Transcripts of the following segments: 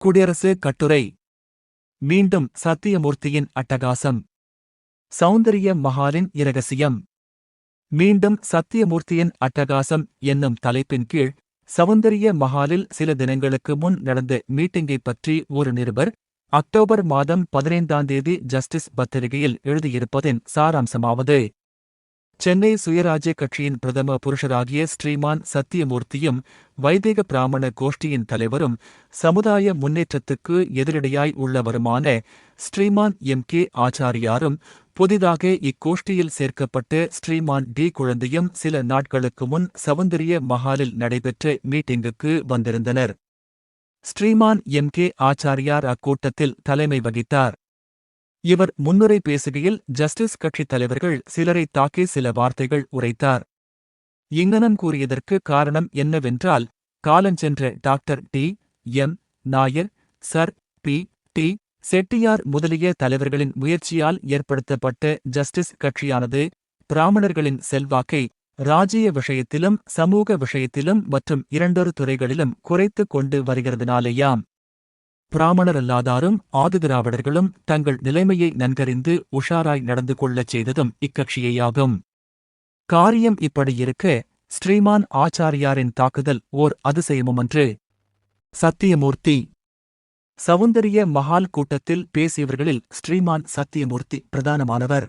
குடியரசு கட்டுரை. மீண்டும் சத்தியமூர்த்தியின் அட்டகாசம். சௌந்தரிய மஹாலின் இரகசியம். மீண்டும் சத்தியமூர்த்தியின் அட்டகாசம் என்னும் தலைப்பின் கீழ் சௌந்தரிய மஹாலில் சில தினங்களுக்கு முன் நடந்த மீட்டிங்கை பற்றி ஒரு நிருபர் அக்டோபர் மாதம் பதினைந்தாம் தேதி ஜஸ்டிஸ் பத்திரிகையில் எழுதியிருப்பதின் சாராம்சமாவது. சென்னை சுயராஜ்ய கட்சியின் பிரதம புருஷராகிய ஸ்ரீமான் சத்தியமூர்த்தியும் வைதிக பிராமண கோஷ்டியின் தலைவரும் சமுதாய முன்னேற்றத்துக்கு எதிரடையாய் உள்ளவருமான ஸ்ரீமான் எம். கே. ஆச்சாரியாரும் புதிதாக இக்கோஷ்டியில் சேர்க்கப்பட்டு ஸ்ரீமான் டி. குழந்தையும் சில நாட்களுக்கு முன் சவுந்தரிய மஹாலில் நடைபெற்ற மீட்டிங்குக்கு வந்திருந்தனர். ஸ்ரீமான் எம். கே. ஆச்சாரியார் அக்கூட்டத்தில் தலைமை வகித்தார். இவர் முன்னுரை பேசுகையில் ஜஸ்டிஸ் கட்சித் தலைவர்கள் சிலரை தாக்கி சில வார்த்தைகள் உரைத்தார். இங்கனம் கூறியதற்கு காரணம் என்னவென்றால் காலஞ்சென்ற doctor T. M. Nair sir. P. T. Chettiar முதலிய தலைவர்களின் முயற்சியால் ஏற்படுத்தப்பட்ட ஜஸ்டிஸ் கட்சியானது பிராமணர்களின் செல்வாக்கை ராஜ்ய விஷயத்திலும் சமூக விஷயத்திலும் மற்றும் இரண்டொரு துறைகளிலும் குறைத்துக் கொண்டு வருகிறதுனாலேயாம். பிராமணரல்லாதாரும் ஆதிதிராவிடர்களும் தங்கள் நிலைமையை நன்கறிந்து உஷாராய் நடந்து கொள்ளச் செய்ததும் இக்கட்சியேயாகும். காரியம் இப்படியிருக்க ஸ்ரீமான் ஆச்சாரியாரின் தாக்குதல் ஓர் அதிசயமுமன்று. சத்தியமூர்த்தி. சவுந்தரிய மஹால் கூட்டத்தில் பேசியவர்களில் ஸ்ரீமான் சத்தியமூர்த்தி பிரதானமானவர்.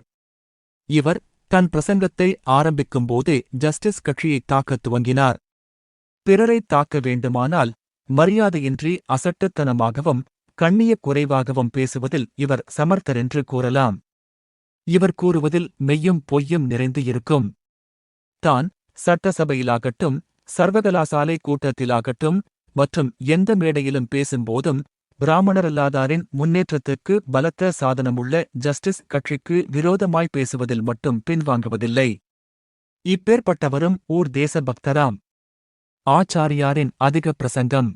இவர் தன் பிரசங்கத்தை ஆரம்பிக்கும்போதே ஜஸ்டிஸ் கட்சியை தாக்கத் துவங்கினார். பிறரைத் தாக்க வேண்டுமானால் மரியாதையின்றி அசட்டுத்தனமாகவும் கண்ணியக் குறைவாகவும் பேசுவதில் இவர் சமர்த்தரென்று கூறலாம். இவர் கூறுவதில் மெய்யும் பொய்யும் நிறைந்து இருக்கும். தான் சட்டசபையிலாகட்டும் சர்வகலாசாலை கூட்டத்திலாகட்டும் மற்றும் எந்த மேடையிலும் பேசும்போதும் பிராமணரல்லாதாரின் முன்னேற்றத்துக்கு பலத்த சாதனமுள்ள ஜஸ்டிஸ் கட்சிக்கு விரோதமாய் பேசுவதில் மட்டும் பின்வாங்குவதில்லை. இப்பேற்பட்டவரும் ஊர் தேசபக்தராம். ஆச்சாரியாரின் அதிக பிரசங்கம்.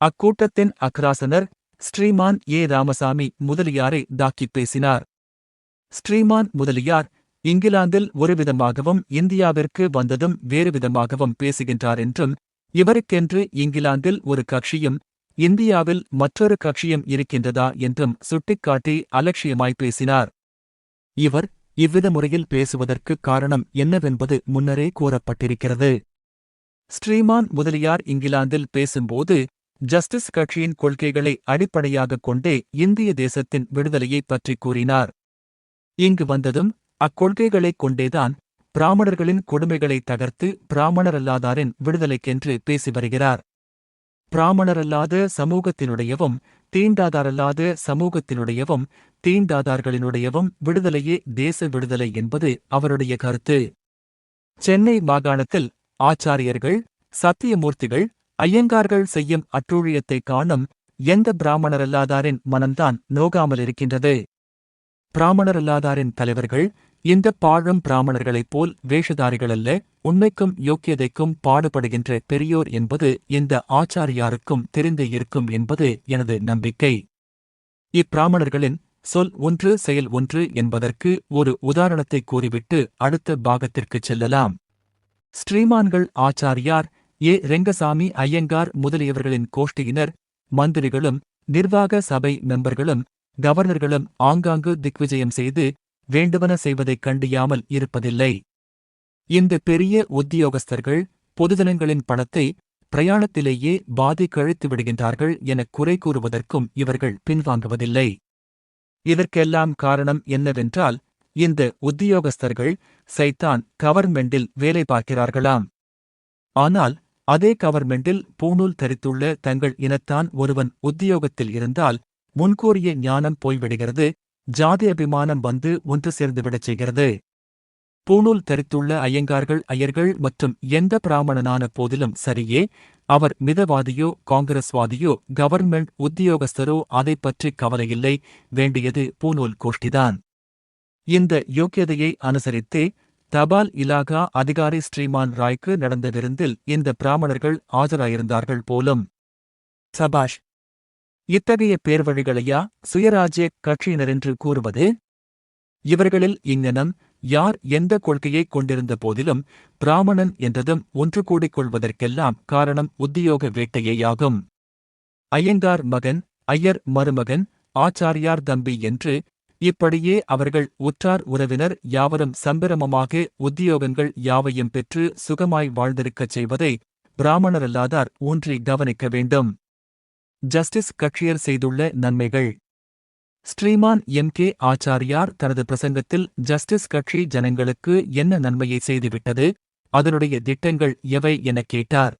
அக்கூட்டத்தின் அக்ராசனர் ஸ்ரீமான் ஏ. ராமசாமி முதலியாரை தாக்கிப் பேசினார். ஸ்ரீமான் முதலியார் இங்கிலாந்தில் ஒருவிதமாகவும் இந்தியாவிற்கு வந்ததும் வேறுவிதமாகவும் பேசுகின்றார் என்றும் இவருக்கென்று இங்கிலாந்தில் ஒரு கட்சியும் இந்தியாவில் மற்றொரு கட்சியும் இருக்கின்றதா என்றும் சுட்டிக்காட்டி அலட்சியமாய் பேசினார். இவர் இவ்வித முறையில் பேசுவதற்குக் காரணம் என்னவென்பது முன்னரே கூறப்பட்டிருக்கிறது. ஸ்ரீமான் முதலியார் இங்கிலாந்தில் பேசும்போது ஜஸ்டிஸ் கட்சியின் கொள்கைகளை அடிப்படையாகக் கொண்டே இந்திய தேசத்தின் விடுதலையைப் பற்றி கூறினார். இங்கு வந்ததும் அக்கொள்கைகளைக் கொண்டேதான் பிராமணர்களின் கொடுமைகளை தகர்த்து பிராமணரல்லாதாரின் விடுதலைக்கென்று பேசி வருகிறார். பிராமணரல்லாத சமூகத்தினுடையவும் தீண்டாதாரல்லாத சமூகத்தினுடையவும் தீண்டாதார்களினுடையவும் விடுதலையே தேச விடுதலை என்பது அவருடைய கருத்து. சென்னை மாகாணத்தில் ஆச்சாரியர்கள் சத்தியமூர்த்திகள் ஐயங்கார்கள் செய்யும் அட்டூழியத்தைக் காணும் எந்த பிராமணரல்லாதாரின் மனம்தான் நோகாமலிருக்கின்றது. பிராமணரல்லாதாரின் தலைவர்கள் இந்த பாழும் பிராமணர்களைப் போல் வேஷதாரிகளல்ல உண்மைக்கும் யோக்கியதைக்கும் பாடுபடுகின்ற பெரியோர் என்பது இந்த ஆச்சாரியாருக்கும் தெரிந்து இருக்கும் என்பது எனது நம்பிக்கை. இப்பிராமணர்களின் சொல் ஒன்று செயல் ஒன்று என்பதற்கு ஒரு உதாரணத்தை கூறிவிட்டு அடுத்த பாகத்திற்குச் செல்லலாம். ஸ்ரீமான்கள் ஆச்சாரியார் ஏ. ரெங்கசாமி ஐயங்கார் முதலியவர்களின் கோஷ்டியினர் மந்திரிகளும் நிர்வாக சபை மெம்பர்களும் கவர்னர்களும் ஆங்காங்கு திக்விஜயம் செய்து வேண்டுவன செய்வதைக் கண்டியாமல் இருப்பதில்லை. இந்த பெரிய உத்தியோகஸ்தர்கள் பொதுஜனங்களின் பணத்தை பிரயாணத்திலேயே பாதி கழித்து விடுகின்றார்கள் எனக் குறை கூறுவதற்கும் இவர்கள் பின்வாங்குவதில்லை. இதற்கெல்லாம் காரணம் என்னவென்றால் இந்த உத்தியோகஸ்தர்கள் சைத்தான் கவர்மெண்டில் வேலை பார்க்கிறார்களாம். ஆனால் அதே கவர்மெண்டில் பூணூல் தரித்துள்ள தங்கள் இனத்தான் ஒருவன் உத்தியோகத்தில் இருந்தால் முன்கூறிய ஞானம் போய்விடுகிறது ஜாதி அபிமானம் வந்து ஒன்று சேர்ந்துவிடச் செய்கிறது. பூணூல் தரித்துள்ள ஐயங்கார்கள் ஐயர்கள் மற்றும் எந்த பிராமணனான போதிலும் சரியே அவர் மிதவாதியோ காங்கிரஸ்வாதியோ கவர்மெண்ட் உத்தியோகஸ்தரோ அதைப் பற்றி கவலையில்லை வேண்டியது பூநூல் கோஷ்டிதான். இந்த யோக்கியதையை அனுசரித்தே தபால் இலாகா அதிகாரி ஸ்ரீமான் ராய்க்கு நடந்த விருந்தில் இந்த பிராமணர்கள் ஆஜராயிருந்தார்கள் போலும். சபாஷ் இத்தகைய பேர்வழிகளையா சுயராஜ்ய கட்சியினரென்று கூறுவது? இவர்களில் இங்ஙனம் யார் எந்த கொள்கையைக் கொண்டிருந்த போதிலும் பிராமணன் என்றதும் ஒன்று கூடிக் கொள்வதற்கெல்லாம் காரணம் உத்தியோக வேட்டையேயாகும். ஐயங்கார் மகன் ஐயர் மருமகன் ஆச்சாரியார் தம்பி என்று இப்படியே அவர்கள் உற்றார் உறவினர் யாவரும் சம்பிரமமாக உத்தியோகங்கள் யாவையும் பெற்று சுகமாய் வாழ்ந்திருக்கச் செய்வதை பிராமணரல்லாதார் ஊன்றி கவனிக்க வேண்டும். ஜஸ்டிஸ் கட்சியர் செய்துள்ள நன்மைகள். ஸ்ரீமான் எம். கே. ஆச்சாரியார் தனது பிரசங்கத்தில் ஜஸ்டிஸ் கட்சி ஜனங்களுக்கு என்ன நன்மையை செய்துவிட்டது அதனுடைய திட்டங்கள் எவை எனக் கேட்டார்.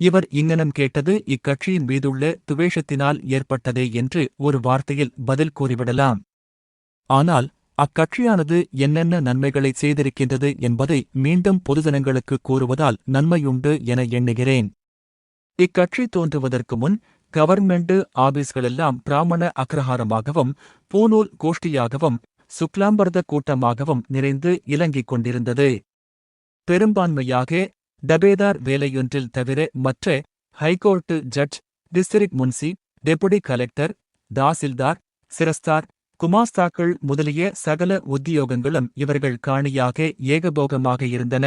இவர் இங்ஙனம் கேட்டது இக்கட்சியின் மீதுள்ள துவேஷத்தினால் ஏற்பட்டதே என்று ஒரு வார்த்தையில் பதில் கூறிவிடலாம். ஆனால் அக்கட்சியானது என்னென்ன நன்மைகளை செய்திருக்கின்றது என்பதை மீண்டும் பொதுஜனங்களுக்கு கூறுவதால் நன்மையுண்டு என எண்ணுகிறேன். இக்கட்சி தோன்றுவதற்கு முன் கவர்மெண்ட் ஆபீஸ்களெல்லாம் பிராமண அக்ரஹாரமாகவும் பூநூல் கோஷ்டியாகவும் சுக்லாம்பர்த கூட்டமாகவும் நிறைந்து இலங்கிக் கொண்டிருந்தது. பெரும்பான்மையாக டபேதார் வேலையொன்றில் தவிர மற்ற ஹைகோர்ட்டு ஜட்ஜ் டிஸ்ட்ரிக்ட் முன்சி டெபுடி கலெக்டர் தாசில்தார் சிரஸ்தார் குமாஸ்தாக்கள் முதலிய சகல உத்தியோகங்களும் இவர்கள் காணியாக ஏகபோகமாக இருந்தன.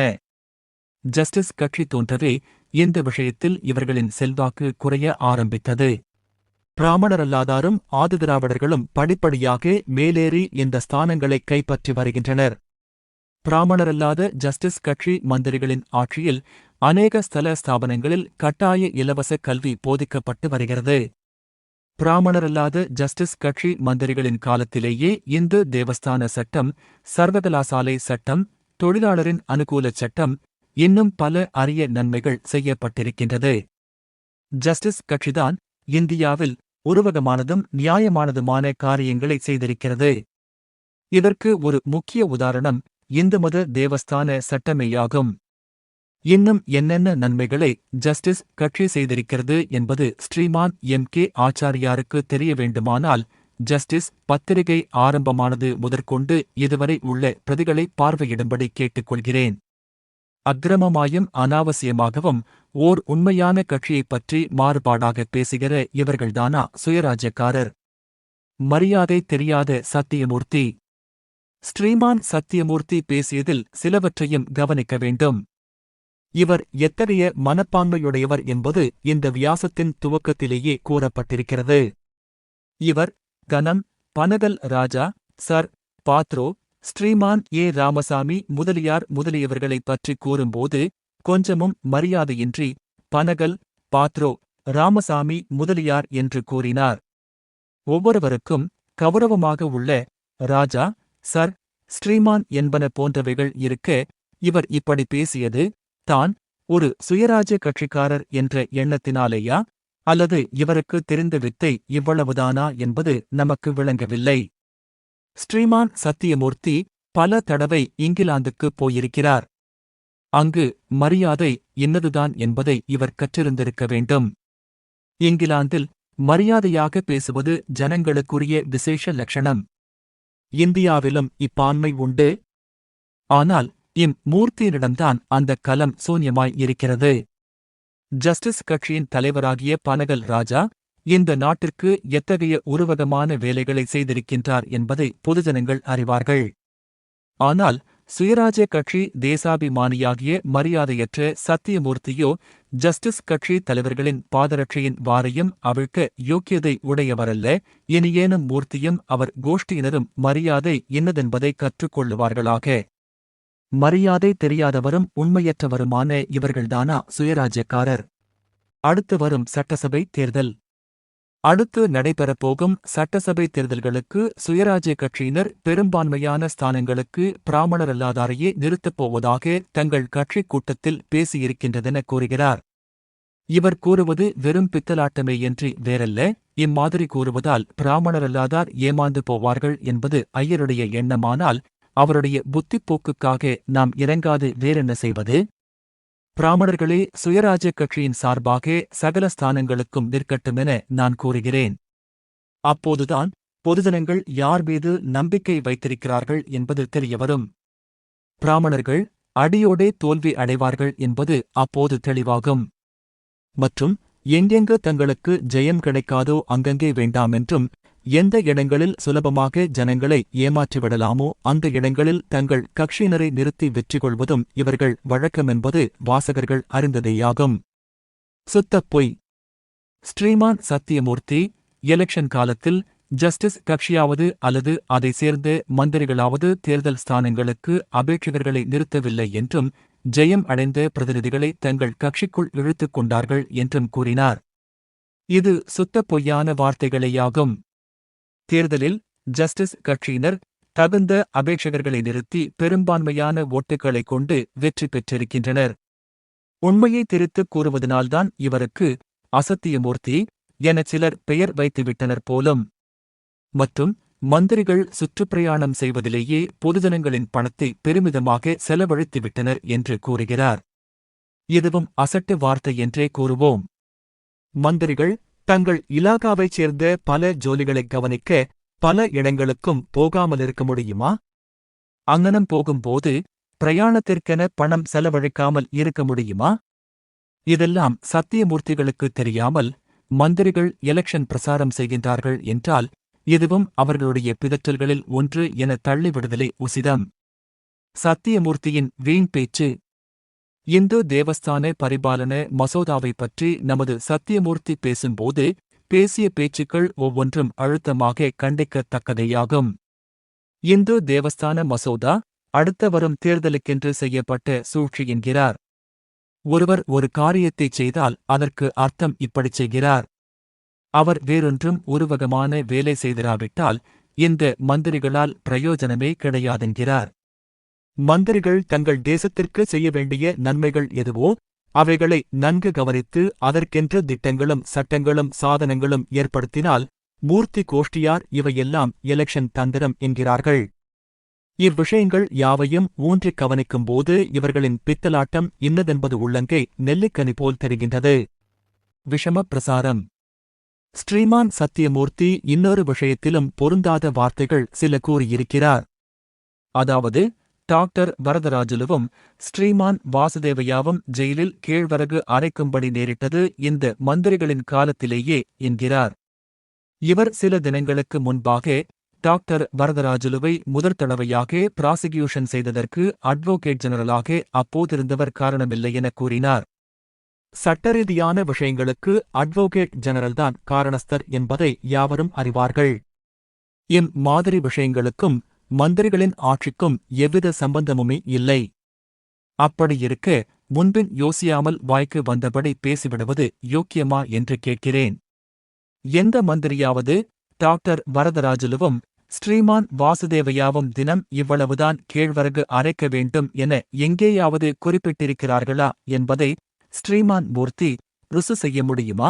ஜஸ்டிஸ் கட்சி தோன்றவே இந்த விஷயத்தில் இவர்களின் செல்வாக்கு குறைய ஆரம்பித்தது. பிராமணரல்லாதாரும் ஆதிதிராவிடர்களும் படிப்படியாக மேலேறி இந்த ஸ்தானங்களை கைப்பற்றி வருகின்றனர். பிராமணரல்லாத ஜஸ்டிஸ் கட்சி மந்திரிகளின் ஆட்சியில் அநேக ஸ்தல ஸ்தாபனங்களில் கட்டாய இலவச கல்வி போதிக்கப்பட்டு வருகிறது. பிராமணரல்லாத ஜஸ்டிஸ் கட்சி மந்திரிகளின் காலத்திலேயே இந்து தேவஸ்தான சட்டம் சர்வகலாசாலை சட்டம் தொழிலாளரின் அனுகூல சட்டம் இன்னும் பல அரிய நன்மைகள் செய்யப்பட்டிருக்கின்றது. ஜஸ்டிஸ் கட்சிதான் இந்தியாவில் உருவகமானதும் நியாயமானதுமான காரியங்களை செய்திருக்கிறது. இதற்கு ஒரு முக்கிய உதாரணம் இந்து மத தேவஸ்தான சட்டமேயாகும். இன்னும் என்னென்ன நன்மைகளை ஜஸ்டிஸ் கட்சி செய்திருக்கிறது என்பது ஸ்ரீமான் எம் கே ஆச்சாரியாருக்கு தெரிய வேண்டுமானால் ஜஸ்டிஸ் பத்திரிகை ஆரம்பமானது முதற்கொண்டு இதுவரை உள்ள பிரதிகளை பார்வையிடும்படி கேட்டுக்கொள்கிறேன். அக்கிரமமாயும் அனாவசியமாகவும் ஓர் உண்மையான கட்சியைப் பற்றி மாறுபாடாக பேசுகிற இவர்கள்தானா சுயராஜ்யக்காரர்? மரியாதை தெரியாத சத்தியமூர்த்தி. ஸ்ரீமான் சத்தியமூர்த்தி பேசியதில் சிலவற்றையும் கவனிக்க வேண்டும். இவர் எத்தகைய மனப்பான்மையுடையவர் என்பது இந்த வியாசத்தின் துவக்கத்திலேயே கூறப்பட்டிருக்கிறது. இவர் கனம் பனகல் ராஜா சர் பாத்ரோ ஸ்ரீமான் ஏ ராமசாமி முதலியார் முதலியவர்களைப் பற்றி கூறும்போது கொஞ்சமும் மரியாதையின்றி பனகல் பாத்ரோ ராமசாமி முதலியார் என்று கூறினார். ஒவ்வொருவருக்கும் கௌரவமாக உள்ள ராஜா சர் ஸ்ரீமான் என்பன போன்றவைகள் இருக்க இவர் இப்படி பேசியது தான் ஒரு சுயராஜ்ய கட்சிக்காரர் என்ற எண்ணத்தினாலேயா? அல்லது இவருக்கு தெரிந்த வித்தை இவ்வளவுதானா என்பது நமக்கு விளங்கவில்லை. ஸ்ரீமான் சத்தியமூர்த்தி பல தடவை இங்கிலாந்துக்கு போயிருக்கிறார். அங்கு மரியாதை என்னதுதான் என்பதை இவர் கற்றிருந்திருக்க வேண்டும். இங்கிலாந்தில் மரியாதையாக பேசுவது ஜனங்களுக்குரிய விசேஷ லட்சணம். இந்தியாவிலும் இப்பான்மை உண்டு. ஆனால் இம் மூர்த்தியினிடம்தான் அந்த கலம் சூன்யமாய் இருக்கிறது. ஜஸ்டிஸ் கட்சியின் தலைவராகிய பனகல் ராஜா இந்த நாட்டிற்கு எத்தகைய உருவகமான வேலைகளை செய்திருக்கின்றார் என்பதை பொதுஜனங்கள் அறிவார்கள். ஆனால் சுயராஜ்ய கட்சி தேசாபிமானியாகிய மரியாதையற்ற சத்தியமூர்த்தியோ ஜஸ்டிஸ் கட்சி தலைவர்களின் பாதரட்சியின் வாரையும் அவிழ்க்க யோக்கியதை உடையவரல்ல இனியேனும் மூர்த்தியும் அவர் கோஷ்டியினரும் மரியாதை இன்னதென்பதை கற்றுக்கொள்ளுவார்களாக. மரியாதை தெரியாதவரும் உண்மையற்றவருமான இவர்கள்தானா சுயராஜ்யக்காரர்? அடுத்து வரும் சட்டசபை தேர்தல். அடுத்து நடைபெறப்போகும் சட்டசபை தேர்தல்களுக்கு சுயராஜ்ய கட்சியினர் பெரும்பான்மையான ஸ்தானங்களுக்கு பிராமணரல்லாதாரையே நிறுத்தப் போவதாக தங்கள் கட்சிக் கூட்டத்தில் பேசியிருக்கின்றதென கூறுகிறார். இவர் கூறுவது வெறும் பித்தலாட்டமே என்று வேறல்ல இம்மாதிரி கூறுவதால் பிராமணரல்லாதார் ஏமாந்து போவார்கள் என்பது ஐயருடைய எண்ணமானால் அவருடைய புத்திப்போக்குக்காக நாம் இறங்காது வேறென்ன செய்வது? பிராமணர்களே சுயராஜ கட்சியின் சார்பாக சகல ஸ்தானங்களுக்கும் நிற்கட்டுமென நான் கூறுகிறேன். அப்போதுதான் பொதுஜனங்கள் யார் மீது நம்பிக்கை வைத்திருக்கிறார்கள் என்பது தெரியவரும். பிராமணர்கள் அடியோடே தோல்வி அடைவார்கள் என்பது அப்போது தெளிவாகும். மற்றும் எங்கெங்கு தங்களுக்கு ஜெயம் கிடைக்காதோ அங்கங்கே வேண்டாமென்றும் எந்த இடங்களில் சுலபமாக ஜனங்களை ஏமாற்றிவிடலாமோ அந்த இடங்களில் தங்கள் கட்சியினரை நிறுத்தி வெற்றி கொள்வதும் இவர்கள் வழக்கமென்பது வாசகர்கள் அறிந்ததேயாகும். சுத்தப் பொய். ஸ்ரீமான் சத்தியமூர்த்தி எலெக்ஷன் காலத்தில் ஜஸ்டிஸ் கட்சியாவது அல்லது அதை சேர்ந்த மந்திரிகளாவது தேர்தல் ஸ்தானங்களுக்கு அபேட்சகர்களை நிறுத்தவில்லை என்றும் ஜெயம் அடைந்த பிரதிநிதிகளை தங்கள் கட்சிக்குள் இழுத்துக் கொண்டார்கள் என்றும் கூறினார். இது சுத்த பொய்யான வார்த்தைகளேயாகும். தேர்தலில் ஜஸ்டிஸ் கட்சியினர் தகுந்த அபேட்சகர்களை நிறுத்தி பெரும்பான்மையான ஓட்டுகளைக் கொண்டு வெற்றி பெற்றிருக்கின்றனர். உண்மையை திரித்துக் கூறுவதனால்தான் இவருக்கு அசத்தியமூர்த்தி என சிலர் பெயர் வைத்துவிட்டனர் போலும். மற்றும் மந்திரிகள் சுற்றுப்பிரயாணம் செய்வதிலேயே பொதுஜனங்களின் பணத்தை பெருமிதமாக செலவழித்துவிட்டனர் என்று கூறுகிறார். இதுவும் அசட்டு வார்த்தை என்றே கூறுவோம். மந்திரிகள் தங்கள் இலாகாவைச் சேர்ந்த பல ஜோலிகளைக் கவனிக்க பல இடங்களுக்கும் போகாமல் இருக்க முடியுமா? அங்கனம் போகும்போது பிரயாணத்திற்கென பணம் செலவழிக்காமல் இருக்க முடியுமா? இதெல்லாம் சத்தியமூர்த்திகளுக்கு தெரியாமல் மந்திரிகள் எலெக்ஷன் பிரசாரம் செய்கின்றார்கள் என்றால் இதுவும் அவர்களுடைய பிதற்றல்களில் ஒன்று என தள்ளிவிடுதலே உசிதம். சத்தியமூர்த்தியின் வீண் பேச்சு இந்து தேவஸ்தான பரிபாலன மசோதாவை பற்றி நமது சத்தியமூர்த்தி பேசும்போது பேசிய பேச்சுக்கள் ஒவ்வொன்றும் அழுத்தமாக கண்டிக்கத்தக்கதேயாகும். இந்து தேவஸ்தான மசோதா அடுத்த வரும் தேர்தலுக்கென்று செய்யப்பட்ட சூழ்ச்சி என்கிறார் ஒருவர் ஒரு காரியத்தைச் செய்தால் அதற்கு அர்த்தம் இப்படிச் செய்கிறார். அவர் வேறொன்றும் உருவகமான வேலை செய்திராவிட்டால் இந்த மந்திரிகளால் பிரயோஜனமே கிடையாதென்கிறார் மந்திரிகள் தங்கள் தேசத்திற்கு செய்ய வேண்டிய நன்மைகள் எதுவோ அவைகளை நன்கு கவனித்து அதற்கென்ற திட்டங்களும் சட்டங்களும் சாதனங்களும் ஏற்படுத்தினால் மூர்த்தி கோஷ்டியார் இவையெல்லாம் எலெக்ஷன் தந்திரம் என்கிறார்கள். இவ்விஷயங்கள் யாவையும் ஊன்றிக் கவனிக்கும்போது இவர்களின் பித்தலாட்டம் இன்னதென்பது உள்ளங்கை நெல்லிக்கனி போல் தெரிகின்றது. விஷம பிரசாரம் ஸ்ரீமான் சத்தியமூர்த்தி இன்னொரு விஷயத்திலும் பொருந்தாத வார்த்தைகள் சில கூறியிருக்கிறார். அதாவது டாக்டர் வரதராஜுலுவும் ஸ்ரீமான் வாசுதேவையாவும் ஜெயிலில் கீழ்வரகு அரைக்கும்படி நேரிட்டது இந்த மந்திரிகளின் காலத்திலேயே என்கிறார். இவர் சில தினங்களுக்கு முன்பாக டாக்டர் வரதராஜுலுவை முதற் தடவையாக பிராசிகியூஷன் செய்ததற்கு அட்வோகேட் ஜெனரலாக அப்போதிருந்தவர் காரணமில்லை என கூறினார். சட்டரீதியான விஷயங்களுக்கு அட்வோகேட் ஜெனரல்தான் காரணஸ்தர் என்பதை யாவரும் அறிவார்கள். இம் மாதிரி விஷயங்களுக்கும் மந்திரிகளின் ஆட்சிக்கும் எவ்வித சம்பந்தமுமே இல்லை. அப்படியிருக்க முன்பின் யோசியாமல் வாய்க்கு வந்தபடி பேசிவிடுவது யோக்கியமா என்று கேட்கிறேன். எந்த மந்திரியாவது? டாக்டர் வரதராஜலுவும் ஸ்ரீமான் வாசுதேவையாவும் தினம் இவ்வளவுதான் கேழ்வரகு அரைக்க வேண்டும் என எங்கேயாவது குறிப்பிட்டிருக்கிறார்களா என்பதை ஸ்ரீமான் மூர்த்தி ருசு செய்ய முடியுமா?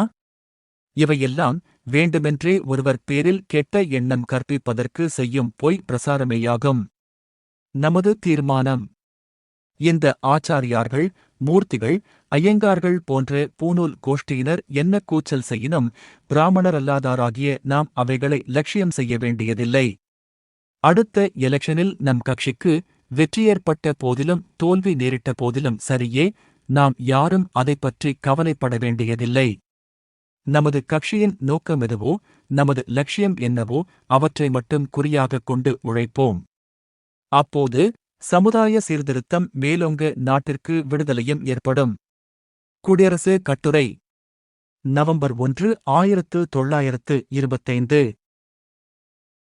இவையெல்லாம் வேண்டுமென்றே ஒருவர் பேரில் கெட்ட எண்ணம் கற்பிப்பதற்கு செய்யும் பொய் பிரசாரமேயாகும். நமது தீர்மானம். இந்த ஆச்சாரியார்கள் மூர்த்திகள் ஐயங்கார்கள் போன்ற பூநூல் கோஷ்டியினர் என்ன கூச்சல் செய்யினும் பிராமணரல்லாதாராகிய நாம் அவைகளை லட்சியம் செய்ய வேண்டியதில்லை. அடுத்த எலெக்ஷனில் நம் கட்சிக்கு வெற்றியேற்பட்ட போதிலும் தோல்வி நேரிட்ட போதிலும் சரியே நாம் யாரும் அதைப் பற்றி கவலைப்பட வேண்டியதில்லை. நமது கட்சியின் நோக்கம் எதுவோ நமது லட்சியம் என்னவோ அவற்றை மட்டும் குறியாகக் கொண்டு உழைப்போம். அப்போது சமுதாய சீர்திருத்தம் மேலோங்க நாட்டிற்கு விடுதலையும் ஏற்படும். குடியரசு கட்டுரை. நவம்பர் ஒன்று ஆயிரத்து தொள்ளாயிரத்து இருபத்தைந்து.